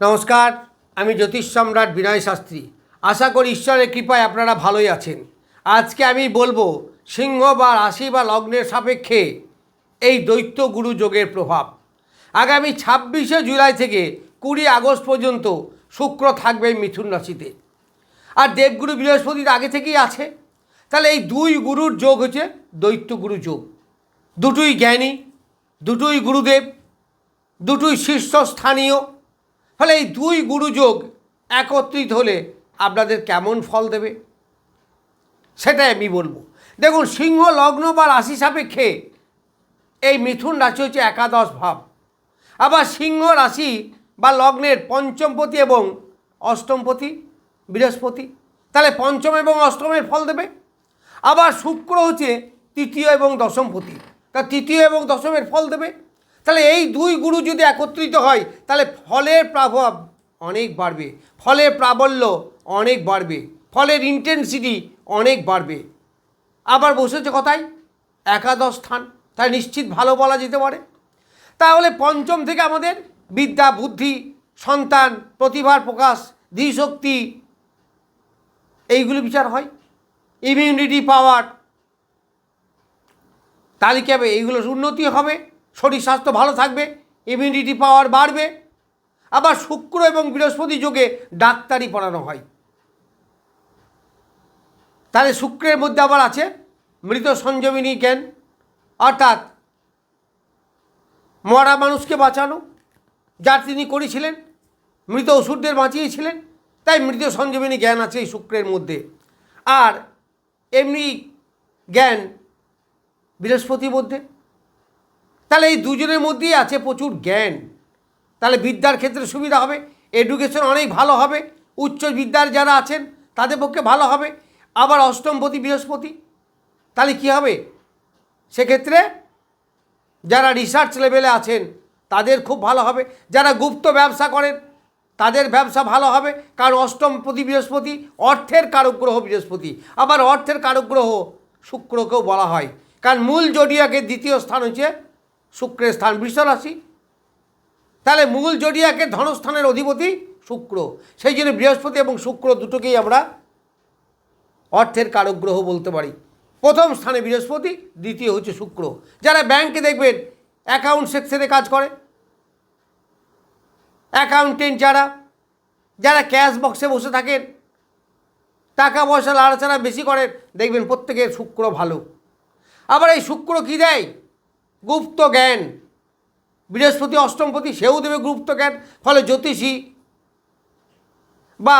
নমস্কার, আমি জ্যোতিষ সম্রাট বিনয় শাস্ত্রী। আশা করি ঈশ্বরের কৃপায় আপনারা ভালোই আছেন। আজকে আমি বলব, সিংহ বা রাশি বা লগ্নের সাপেক্ষে এই দৈত্য গুরু যোগের প্রভাব। আগামী ছাব্বিশে জুলাই থেকে কুড়ি আগস্ট পর্যন্ত শুক্র থাকবে মিথুন রাশিতে। আর দেবগুরু বৃহস্পতির আগে থেকেই আছে। তাহলে এই দুই গুরুর যোগ হচ্ছে দৈত্য গুরু যোগ। দুটোই জ্ঞানী, দুটোই গুরুদেব, দুটোই শীর্ষস্থানীয়। ফলে এই দুই গুরুযোগ একত্রিত হলে আপনাদের কেমন ফল দেবে? সেটাই আমি বলব। দেখুন, সিংহ, লগ্ন বা রাশি সাপেক্ষে এই মিথুন রাশি হচ্ছে একাদশ ভাব। আবার সিংহ রাশি বা লগ্নের পঞ্চমপতি এবং অষ্টমপতি বৃহস্পতি, তাহলে পঞ্চম এবং অষ্টমের ফল দেবে। আবার শুক্র হচ্ছে তৃতীয় এবং দশমপতি তা তৃতীয় এবং দশমের ফল দেবে। তাহলে এই দুই গুরু যদি একত্রিত হয়, তাহলে ফলের প্রভাব অনেক বাড়বে। ফলের প্রাবল্য অনেক বাড়বে। ফলের ইন্টেন্সিটি অনেক বাড়বে। আবার বসেছে কথায়, একাদশ স্থান। তাই নিশ্চিত ভালো বলা যেতে পারে। তাহলে পঞ্চম থেকে আমাদের বিদ্যা, বুদ্ধি, সন্তান, প্রতিভার প্রকাশ ধীশক্তি এইগুলো বিচার হয়। ইমিউনিটি পাওয়ার হবে এইগুলোর উন্নতি হবে। শরীর স্বাস্থ্য ভালো থাকবে ইমিউনিটি পাওয়ার বাড়বে। আবার শুক্র এবং বৃহস্পতি যোগে ডাক্তারি পড়ানো হয়। তাহলে শুক্রের মধ্যে আবার আছে মৃত সঞ্জীবিনী জ্ঞান। অর্থাৎ মরা মানুষকে বাঁচানো, যার তিনি করেছিলেন, মৃত ওষুধদের বাঁচিয়েছিলেন, তাই মৃত সঞ্জীবিনী জ্ঞান আছে এই শুক্রের মধ্যে। আর এমনি জ্ঞান বৃহস্পতির মধ্যে। তাহলে এই দুজনের মধ্যেই আছে প্রচুর জ্ঞান। তাহলে বিদ্যার ক্ষেত্রে সুবিধা হবে এডুকেশন অনেক ভালো হবে, উচ্চ বিদ্যার যারা আছেন, তাদের পক্ষে ভালো হবে। আবার অষ্টমপতি, বৃহস্পতি, তাহলে কী হবে? সেক্ষেত্রে যারা রিসার্চ লেভেলে আছেন, তাদের খুব ভালো হবে। যারা গুপ্ত ব্যবসা করেন, তাদের ব্যবসা ভালো হবে, কারণ অষ্টমপতি, বৃহস্পতি অর্থের কারগ্রহ, বৃহস্পতি। আবার অর্থের কারগ্রহ শুক্রকেও বলা হয়। কারণ মূল জডিয়াকের দ্বিতীয় স্থান হচ্ছে শুক্রের স্থান রাশি। তাহলে মূল জডিয়াকের ধনস্থানের অধিপতি শুক্র। সেই জন্য বৃহস্পতি এবং শুক্র দুটোকেই আমরা অর্থের কারগ্রহ বলতে পারি। প্রথম স্থানে বৃহস্পতি, দ্বিতীয় হচ্ছে শুক্র। যারা ব্যাংকে দেখবেন, অ্যাকাউন্ট সেকশনে কাজ করে। অ্যাকাউন্টেন্ট যারা যারা ক্যাশ বক্সে বসে থাকেন, টাকা পয়সা লাড়াচাড়া বেশি করেন, দেখবেন প্রত্যেকের শুক্র ভালো। আবার এই শুক্র কী দেয়? গুপ্ত জ্ঞান। বৃহস্পতি, অষ্টমপতি, সেও দেবে গুপ্ত জ্ঞান, ফলে জ্যোতিষী বা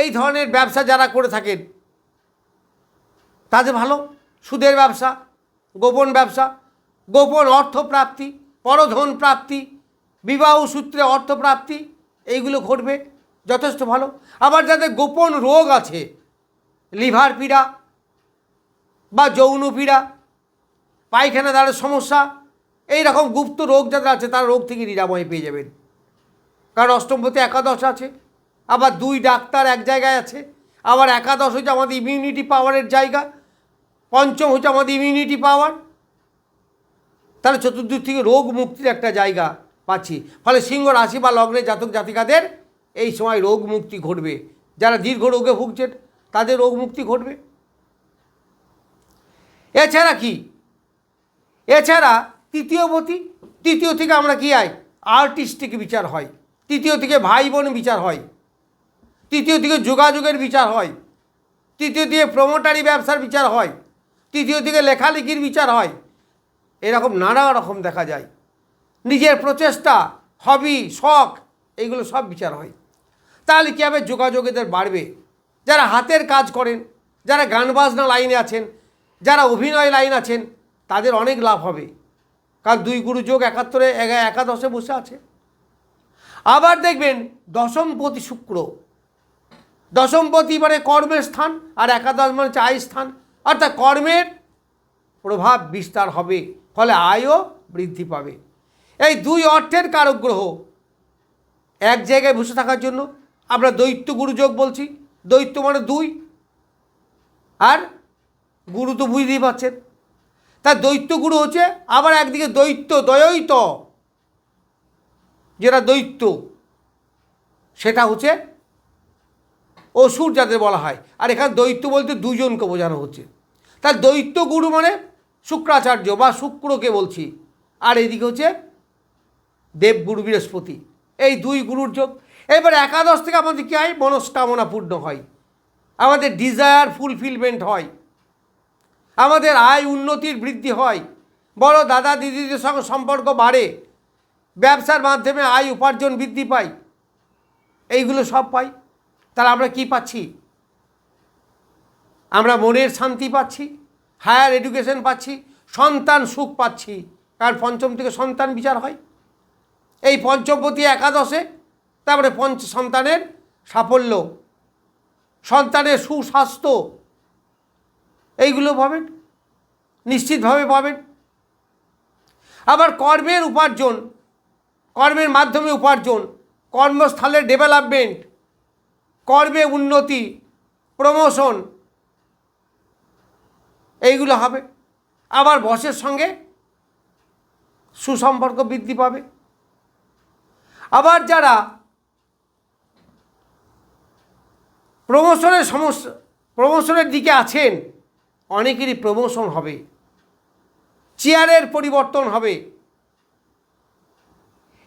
এই ধরনের ব্যবসা যারা করে থাকেন, তাদের ভালো। সুদের ব্যবসা, গোপন ব্যবসা, গোপন অর্থ প্রাপ্তি পরধন প্রাপ্তি, বিবাহ সূত্রে অর্থ প্রাপ্তি এইগুলো ঘটবে, যথেষ্ট ভালো। আবার যাদের গোপন রোগ আছে, লিভার পীড়া বা যৌন পীড়া পায়খানা দ্বারের সমস্যা। এই রকম গুপ্ত রোগ যাদের আছে, তার রোগ থেকে নিরাময় পেয়ে যাবেন। কারণ অষ্টমপতি একাদশ আছে, আবার দুই ডাক্তার এক জায়গায় আছে, আবার একাদশ হচ্ছে আমাদের ইমিউনিটি পাওয়ারের জায়গা, পঞ্চম হচ্ছে আমাদের ইমিউনিটি পাওয়ার তাহলে চতুর্দিক থেকে রোগ মুক্তির একটা জায়গা পাচ্ছি। ফলে সিংহ রাশি বা লগ্নে জাতক জাতিকাদের এই সময় রোগ মুক্তি ঘটবে। যারা দীর্ঘ রোগে ভুগছেন, তাদের রোগ মুক্তি ঘটবে। এছাড়া কি? এছাড়া তৃতীয়বতী তৃতীয় থেকে আমরা কি আই আর্টিস্টিক বিচার হয়। তৃতীয় থেকে ভাই বোন বিচার হয়। তৃতীয় থেকে যোগাযোগের বিচার হয়। তৃতীয় থেকে প্রমোটারি ব্যবসার বিচার হয়। তৃতীয় থেকে লেখালেখির বিচার হয়। এরকম নানা রকম দেখা যায়। নিজের প্রচেষ্টা হবি শখ এইগুলো সব বিচার হয়। তাহলে কী হবে? যোগাযোগেদের বাড়বে। যারা হাতের কাজ করেন, যারা গান বাজনা লাইনে আছেন, যারা অভিনয় লাইন আছেন তাদের অনেক লাভ হবে। কারণ দুই গুরু যোগ একাত্তরে একাদশে বসে আছে। আবার দেখবেন দশমপতি শুক্র। দশমপতি মানে কর্মের স্থান আর একাদশ মানে আয় স্থান। অর্থাৎ কর্মের প্রভাব বিস্তার হবে, ফলে আয়ও বৃদ্ধি পাবে। এই দুই অর্থের কারক গ্রহ এক জায়গায় বসে থাকার জন্য আমরা দৈত্য গুরুযোগ বলছি। দৈত্য মানে দুই। আর গুরু তো বুঝতেই পারছেন। তার দৈত্য গুরু হচ্ছে আবার একদিকে দৈত্য দয়ৈত যেটা দৈত্য, সেটা হচ্ছে অসুর যাদের বলা হয়। আর এখানে দৈত্য বলতে দুজনকে বোঝানো হচ্ছে। তার দৈত্য গুরু মানে শুক্রাচার্য বা শুক্রকে বলছি। আর এদিকে হচ্ছে দেবগুরু বৃহস্পতি। এই দুই গুরুর যোগ। এবার একাদশ থেকে আমাদের কী হয়? মনস্কামনা পূর্ণ হয়। আমাদের ডিজায়ার ফুলফিলমেন্ট হয়। আমাদের আয় উন্নতির বৃদ্ধি হয়। বড় দাদা দিদিদের সঙ্গে সম্পর্ক বাড়ে। ব্যবসার মাধ্যমে আয় উপার্জন বৃদ্ধি পাই এইগুলো সব পাই। তাহলে আমরা কি পাচ্ছি? আমরা মনের শান্তি পাচ্ছি, হায়ার এডুকেশন পাচ্ছি, সন্তান সুখ পাচ্ছি। কারণ পঞ্চম থেকে সন্তান বিচার হয়। এই পঞ্চমপতি একাদশে তারপরে পঞ্চ সন্তানের সাফল্য। সন্তানের সুস্বাস্থ্য। এইগুলো পাবেন, নিশ্চিতভাবে পাবেন। আবার কর্মের উপার্জন, কর্মের মাধ্যমে উপার্জন কর্মস্থলের ডেভেলপমেন্ট কর্মে উন্নতি প্রমোশন এইগুলো হবে। আবার বসের সঙ্গে সুসম্পর্ক বৃদ্ধি পাবে। আবার যারা প্রমোশনের সমস্যা প্রমোশনের দিকে আছেন অনেকেরই প্রমোশন হবে। চেয়ারের পরিবর্তন হবে।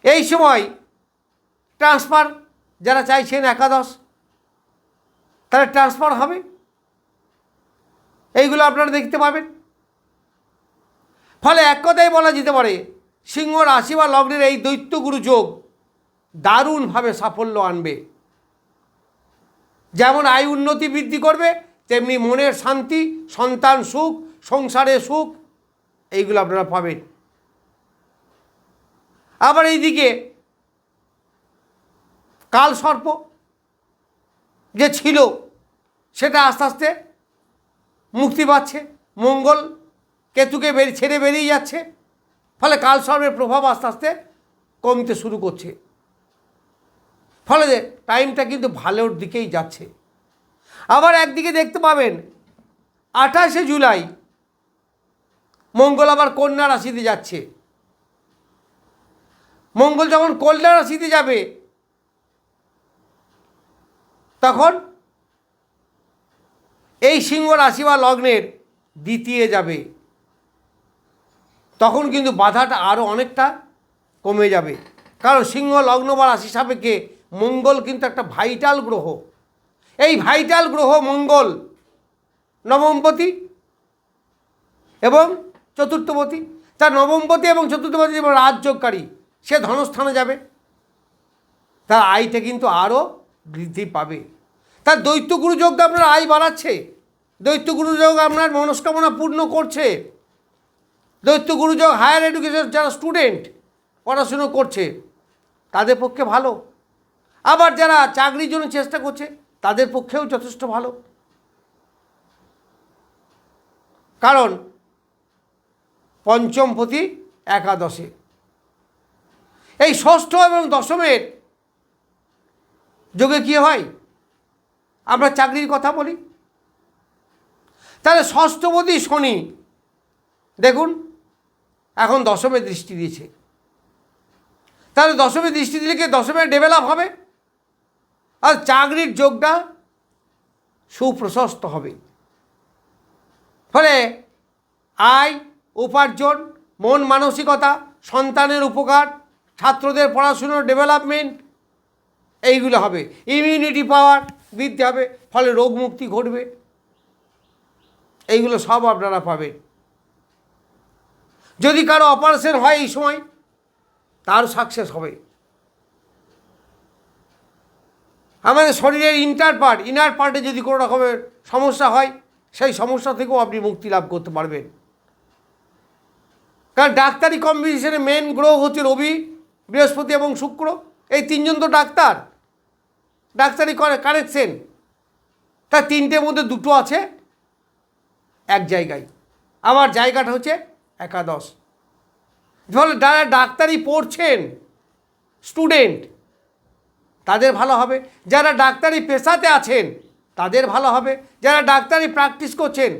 এই সময় ট্রান্সফার যারা চাইছেন একাদশ তারা ট্রান্সফার হবে। এইগুলো আপনারা দেখতে পাবেন। ফলে এক কথাই বলা যেতে পারে, সিংহ রাশি বা লগ্নের এই দৈত্যগুরু যোগ দারুণভাবে সাফল্য আনবে। যেমন আয় উন্নতি বৃদ্ধি করবে তেমনি মনের শান্তি, সন্তান সুখ, সংসারে সুখ, এইগুলো আপনারা পাবেন। আবার এইদিকে কাল সর্প যে ছিল, সেটা আস্তে আস্তে মুক্তি পাচ্ছে, মঙ্গল কেতুকে বেরিয়ে ছেড়ে বেরিয়ে যাচ্ছে, ফলে কাল সর্পের প্রভাব আস্তে আস্তে কমতে শুরু করছে। ফলে টাইমটা কিন্তু ভালোর দিকেই যাচ্ছে। আবার একদিকে দেখতে পাবেন আঠাশে জুলাই। মঙ্গল আবার কন্যা রাশিতে যাচ্ছে। মঙ্গল যখন কন্যা রাশিতে যাবে, তখন এই সিংহ রাশি বা লগ্নের দ্বিতীয় যাবে। তখন কিন্তু বাধাটা আরও অনেকটা কমে যাবে। কারণ সিংহ, লগ্ন বা রাশি সাপেক্ষে মঙ্গল কিন্তু একটা ভাইটাল গ্রহ। এই ভাইটাল গ্রহ মঙ্গল, নবমপতি এবং চতুর্থপতি। তার নবমপতি এবং চতুর্থপতি যেমন রাজযোগকারী, সে ধনস্থানে যাবে। তার আয়টা কিন্তু আরও বৃদ্ধি পাবে। তার দৈত্য গুরুযোগটা আপনার আয় বাড়াচ্ছে। দৈত্য গুরুযোগ আপনার মনস্কামনা পূর্ণ করছে। দৈত্য গুরুযোগ হায়ার এডুকেশন যারা স্টুডেন্ট পড়াশুনো করছে, তাদের পক্ষে ভালো। আবার যারা চাকরির জন্য চেষ্টা করছে তাদের পক্ষেও যথেষ্ট ভালো। কারণ পঞ্চম পঞ্চমপতি একাদশে। এই ষষ্ঠ এবং দশমের যোগে কি হয়? আমরা চাকরির কথা বলি। তাহলে ষষ্ঠপতি শনি, দেখুন, এখন দশমে দৃষ্টি দিয়েছে। তাহলে দশমে দৃষ্টি দিলে কি দশমে ডেভেলপ হবে? আর চাকরির যোগটা সুপ্রশস্ত হবে। ফলে আয়, উপার্জন, মন মানসিকতা, সন্তানের উপকার, ছাত্রদের পড়াশুনোর ডেভেলপমেন্ট এইগুলো হবে। ইমিউনিটি পাওয়ার বৃদ্ধি হবে, ফলে রোগ মুক্তি ঘটবে। এইগুলো সব আপনারা পাবেন। যদি কারও অপারেশন হয় এই সময় তার সাকসেস হবে। আমাদের শরীরের ইন্টার পার্ট ইনার পার্টে যদি কোনো রকমের সমস্যা হয়, সেই সমস্যা থেকেও আপনি মুক্তি লাভ করতে পারবেন। কারণ ডাক্তারি কম্বিনেশনে মেন গ্রহ হচ্ছে রবি, বৃহস্পতি এবং শুক্র। এই তিনজন তো ডাক্তার। ডাক্তারি কানেকশন তার তিনটের মধ্যে দুটো আছে, এক জায়গায়। আমার জায়গাটা হচ্ছে একাদশ। ফলে যারা ডাক্তারি পড়ছেন স্টুডেন্ট তাদের ভালো হবে। যারা ডাক্তারি পেশাতে আছেন, তাদের ভালো হবে। যারা ডাক্তারি প্র্যাকটিস করছেন,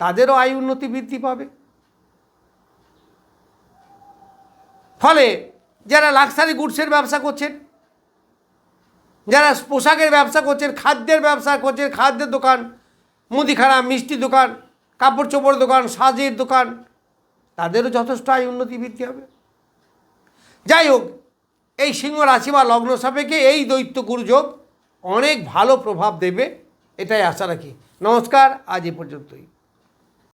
তাদেরও আয় উন্নতি বৃদ্ধি পাবে। ফলে যারা লাক্সারি গুডসের ব্যবসা করছেন, যারা পোশাকের ব্যবসা করছেন, খাদ্যের ব্যবসা করছেন, খাদ্যের দোকান, মুদিখানা, মিষ্টি দোকান কাপড় চোপড় দোকান, সাজের দোকান, তাদেরও যথেষ্ট আয় উন্নতি বৃদ্ধি হবে। যাই হোক এই সিংহ রাশি বা লগ্ন সাপেক্ষে এই দৈত্য গুরুযোগ অনেক ভালো প্রভাব দেবে, এটাই আশা রাখি। নমস্কার, আজ এ পর্যন্তই।